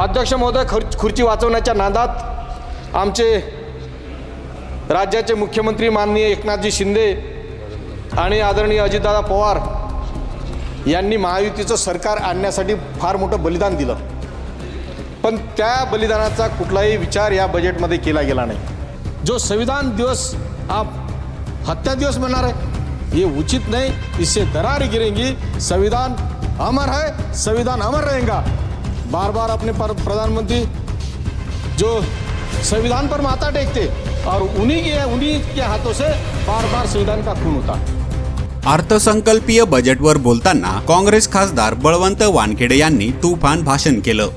अध्यक्ष महोदय खर खुर्ची वाचवण्याच्या नादात आमचे राज्याचे मुख्यमंत्री माननीय एकनाथजी शिंदे आणि आदरणीय अजितदादा पवार यांनी महायुतीचं सरकार आणण्यासाठी फार मोठं बलिदान दिलं. पण त्या बलिदानाचा कुठलाही विचार या बजेटमध्ये केला गेला नाही. जो संविधान दिवस आप हत्या दिवस मिळणार आहे ये उचित नाही. इससे दरार गिरेंगी. संविधान अमर है संविधान अमर रहेगा. बार बार अपने पर प्रधानमंत्री जो संविधान पर माथा टेकते और उन्हीं के उन्हीं के हाथों से बार बार संविधान का खून होता। अर्थसंकल्पीय बजेटवर बोलताना काँग्रेस खासदार बळवंत वानखेडे यांनी तुफान भाषण केलं.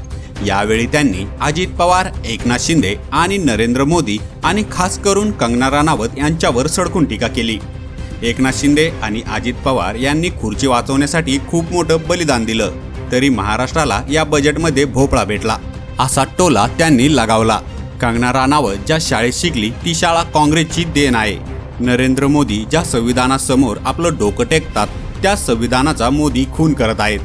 यावेळी त्यांनी अजित पवार एकनाथ शिंदे आणि नरेंद्र मोदी आणि खास करून कंगना राणावत यांच्यावर सडकून टीका केली. एकनाथ शिंदे आणि अजित पवार यांनी खुर्ची वाचवण्यासाठी खूप मोठं बलिदान दिलं. तरी महाराष्ट्राला या बजेटमध्ये भोपळा भेटला. असा टोला त्यांनी लगावला. कंगना राणावत ज्या शाळेत शिकली ती शाळा काँग्रेसची देण आहे. नरेंद्र मोदी ज्या संविधानासमोर आपलं डोकं टेकतात त्या संविधानाचा मोदी खून करत आहेत.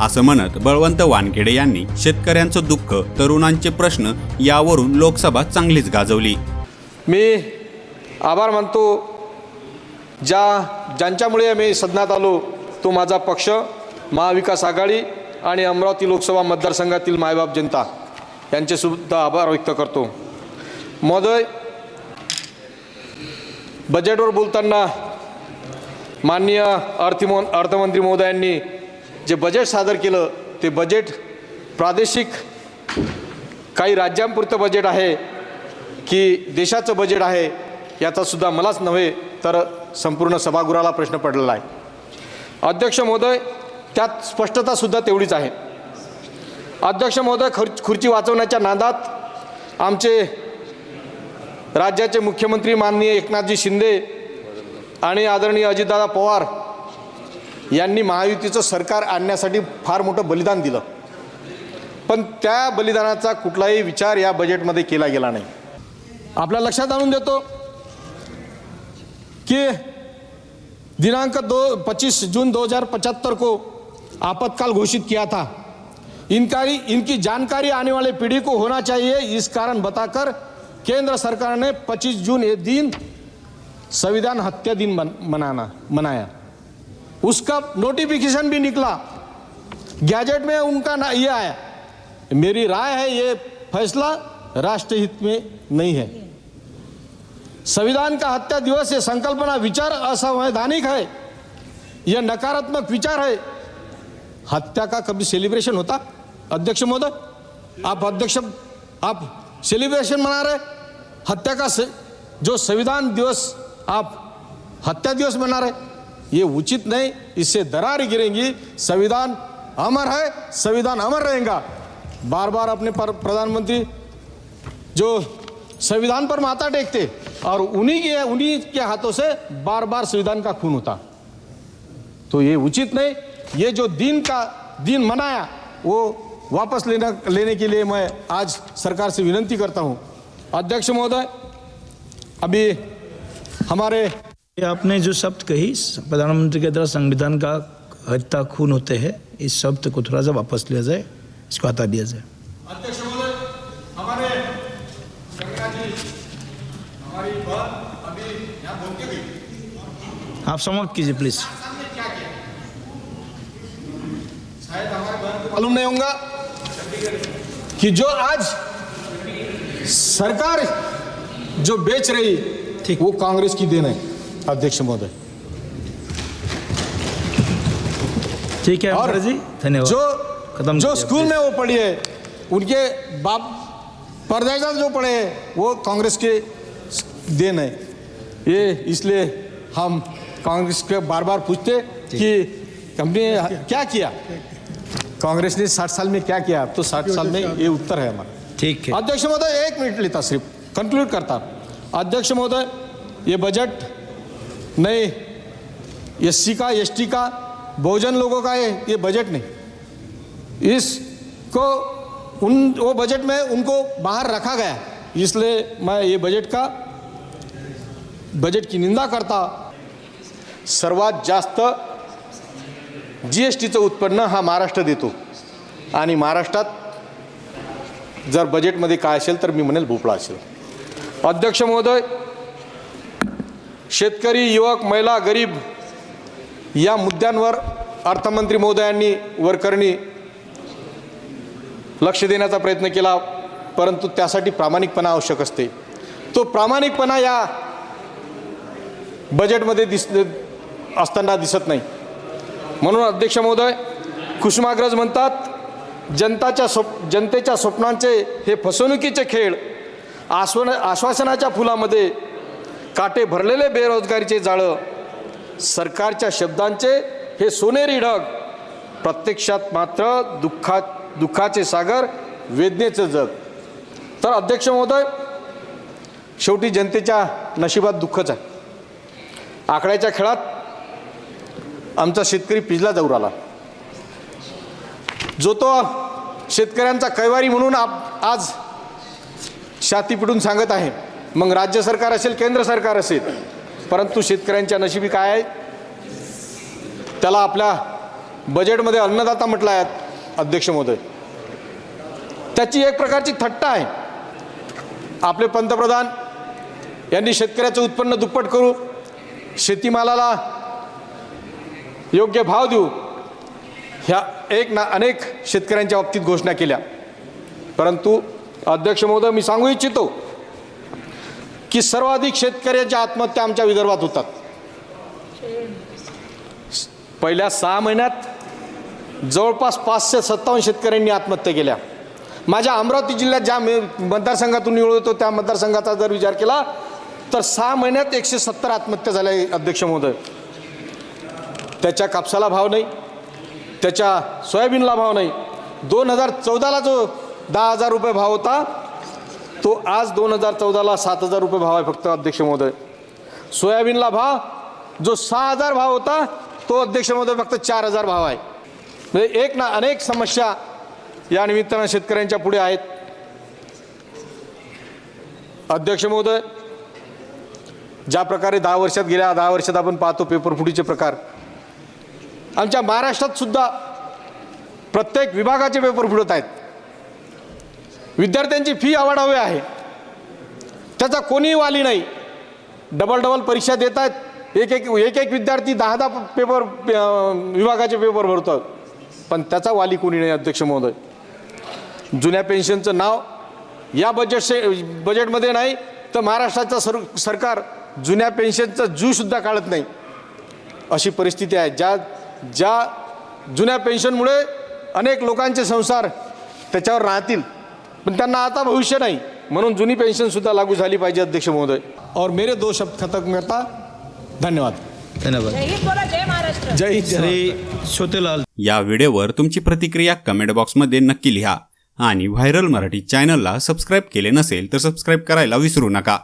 असं म्हणत बळवंत वानखेडे यांनी शेतकऱ्यांचं दुःख तरुणांचे प्रश्न यावरून लोकसभा चांगलीच गाजवली. मी आभार मानतो. ज्या ज्यांच्यामुळे मी सदनात आलो तो माझा पक्ष महाविकास आघाडी आणि अमरावती लोकसभा मतदारसंघातील मायबाप जनता यांचे सुद्धा आभार व्यक्त करतो. महोदय बजेटवर बोलताना माननीय अर्थमो अर्थमंत्री महोदयांनी जे बजेट सादर केलं ते बजेट प्रादेशिक काही राज्यांपुरतं बजेट आहे की देशाचं बजेट आहे याचासुद्धा मलाच नव्हे तर संपूर्ण सभागृहाला प्रश्न पडलेला आहे. अध्यक्ष महोदय त्यात स्पष्टतासुद्धा तेवढीच आहे. अध्यक्ष महोदय खुर खुर्ची वाचवण्याच्या नादात आमचे राज्याचे मुख्यमंत्री माननीय एकनाथजी शिंदे आणि आदरणीय अजितदादा पवार यांनी महायुतीचं सरकार आणण्यासाठी फार मोठं बलिदान दिलं. पण त्या बलिदानाचा कुठलाही विचार या बजेटमध्ये केला गेला नाही. आपल्या लक्षात आणून देतो की दिनांक दो 25 जून 2075 को आपातकाल घोषित किया था। इनकारी, इनकी जानकारी आने वाले पीढ़ी को होना चाहिए, इस कारण बताकर केंद्र सरकार ने 25 जून ये दिन संविधान हत्या दिन मनाना, मनाया। उसका नोटिफिकेशन भी निकला। गैजेट में उनका ना, ये आया। मेरी राय है, ये फैसला राष्ट्रहित में नहीं है। संविधान का हत्या दिवस, ये संकल्पना, विचार, असंवैधानिक है। यह नकारात्मक विचार है। हत्या का कभी सेलिब्रेशन होता? अध्यक्ष महोदय आप अध्यक्ष आप सेलिब्रेशन मना रहे हत्या का से, जो संविधान दिवस आप हत्या दिवस मना रहे ये उचित नहीं इससे दरार गिरेंगी। संविधान अमर है संविधान अमर रहेगा। बार बार अपने पर प्रधानमंत्री जो संविधान पर माथा टेकते और उन्हीं के उन्हीं के हाथों से बार बार संविधान का खून होता। तो ये उचित नहीं। ये जो दिन का दिन मनाया वो वापस लेना लेने के लिए मैं आज सरकार से विनती करता हूँ। अध्यक्ष महोदय अभी हमारे आपने जो शब्द कही प्रधानमंत्री के द्वारा संविधान का हत्या खून होते हैं इस शब्द को थोड़ा सा वापस लिया जाए इसको हटा दिया जाए। अध्यक्ष महोदय हमारे हमारी बहन अभी आप समाप्त कीजिए प्लीज़। मालूम नहीं होगा कि जो आज सरकार जो बेच रही ठीक। वो कांग्रेस की देन है। अध्यक्ष महोदय। ठीक है और जी धन्यवाद। जो खत्म जो स्कूल में वो पढ़ी है उनके बाप परदादा जो पढ़े हैं वो कांग्रेस के देन है। ये इसलिए हम कांग्रेस के बार बार पूछते कि हमने क्या किया? कांग्रेस ने साठ साल में क्या किया? तो साठ साल में ये उत्तर है हमारा। ठीक है। अध्यक्ष महोदय एक मिनट लेता सिर्फ़। कंक्लूड करता। अध्यक्ष महोदय ये बजट नहीं एस का एसटी का बहुजन लोगों का है ये बजट नहीं। इसको उन वो बजट में उनको बाहर रखा गया। इसलिए मैं ये बजट का बजट की निंदा करता। सर्वात जास्त जी एस टीचं उत्पन्न हा महाराष्ट्र देतो. आणि महाराष्ट्रात जर बजेटमध्ये काय असेल तर मी म्हणेल भोपळा असेल. अध्यक्ष महोदय शेतकरी युवक महिला गरीब या मुद्द्यांवर अर्थमंत्री महोदयांनी वरकरणी लक्ष देण्याचा प्रयत्न केला परंतु त्यासाठी प्रामाणिकपणा आवश्यक असते. तो प्रामाणिकपणा या बजेटमध्ये दिस असताना दिसत नाही. म्हणून अध्यक्ष महोदय कुसुमाग्रज म्हणतात जनताच्या स्वप् जनतेच्या स्वप्नांचे हे फसवणुकीचे खेळ आश्वन आश्वासनाच्या फुलामध्ये काटे भरलेले बेरोजगारीचे जाळं सरकारच्या शब्दांचे हे सोनेरी ढग प्रत्यक्षात मात्र दुःखा दुःखाचे सागर वेदनेचं जग. तर अध्यक्ष महोदय शेवटी जनतेच्या नशिबात दुःखच आहे. आकड्याच्या खेळात आमचा शेतकरी पिजला जाऊ आला. जो तो शेतकऱ्यांचा कैवारी म्हणून आप आज छाती पिटून सांगत आहे. मग राज्य सरकार असेल केंद्र सरकार असेल परंतु शेतकऱ्यांच्या नशिबी काय आहे? त्याला आपल्या बजेटमध्ये अन्नदाता म्हटला आहे अध्यक्ष महोदय. त्याची एक प्रकारची थट्टा आहे. आपले पंतप्रधान यांनी शेतकऱ्याचं उत्पन्न दुप्पट करू शेतीमालाला योग्य भाव देऊ. ह्या एक ना अनेक शेतकऱ्यांच्या बाबतीत घोषणा केल्या. परंतु अध्यक्ष महोदय मी सांगू इच्छितो की सर्वाधिक शेतकऱ्याच्या आत्महत्या आमच्या विदर्भात होतात. पहिल्या सहा महिन्यात जवळपास पाचशे सत्तावन्न शेतकऱ्यांनी आत्महत्या केल्या. माझ्या अमरावती जिल्ह्यात ज्या मे मतदारसंघातून निवड होतो त्या मतदारसंघाचा जर विचार केला तर सहा महिन्यात एकशे सत्तर आत्महत्या झाल्या अध्यक्ष महोदय. त्याच्या कापसाला भाव नाही त्याच्या सोयाबीनला भाव नाही. दोन हजार चौदाला जो दहा हजार रुपये भाव होता तो आज दोन हजार चौदाला सात हजार रुपये भाव आहे फक्त अध्यक्ष महोदय. सोयाबीनला भाव जो सहा हजार भाव होता तो अध्यक्ष महोदय फक्त चार हजार भाव आहे. म्हणजे एक ना अनेक समस्या या निमित्तानं शेतकऱ्यांच्या पुढे आहेत. अध्यक्ष महोदय ज्या प्रकारे दहा वर्षात गेल्या दहा वर्षात आपण पाहतो पेपर फुटीचे प्रकार. आमच्या महाराष्ट्रात सुद्धा प्रत्येक विभागाचे पेपर फुटत आहेत. विद्यार्थ्यांची फी आवाडावी आहे. त्याचा कोणीही वाली नाही. डबल डबल परीक्षा देत आहेत. एक एक एक एक विद्यार्थी दहा दहा पेपर विभागाचे पेपर भरतो पण त्याचा वाली कोणी नाही अध्यक्ष महोदय. जुन्या पेन्शनचं नाव या बजेट से बजेटमध्ये नाही तर महाराष्ट्राचं सर सरकार जुन्या पेन्शनचं जूसुद्धा काढत नाही. अशी परिस्थिती आहे. ज्या ज्या जुन्या पेन्शनमुळे अनेक लोकांचे संसार त्याच्यावर राहतील पण त्यांना आता भविष्य नाही. म्हणून जुनी पेन्शनसुद्धा लागू झाली पाहिजे अध्यक्ष महोदय. और मेरे दो शब्द खत्म करता. धन्यवाद. धन्यवाद. जय श्री छोटेलाल या व्हिडिओवर तुमची प्रतिक्रिया कमेंट बॉक्समध्ये नक्की लिहा. आणि व्हायरल मराठी चॅनलला सबस्क्राईब केले नसेल तर सबस्क्राईब करायला विसरू नका.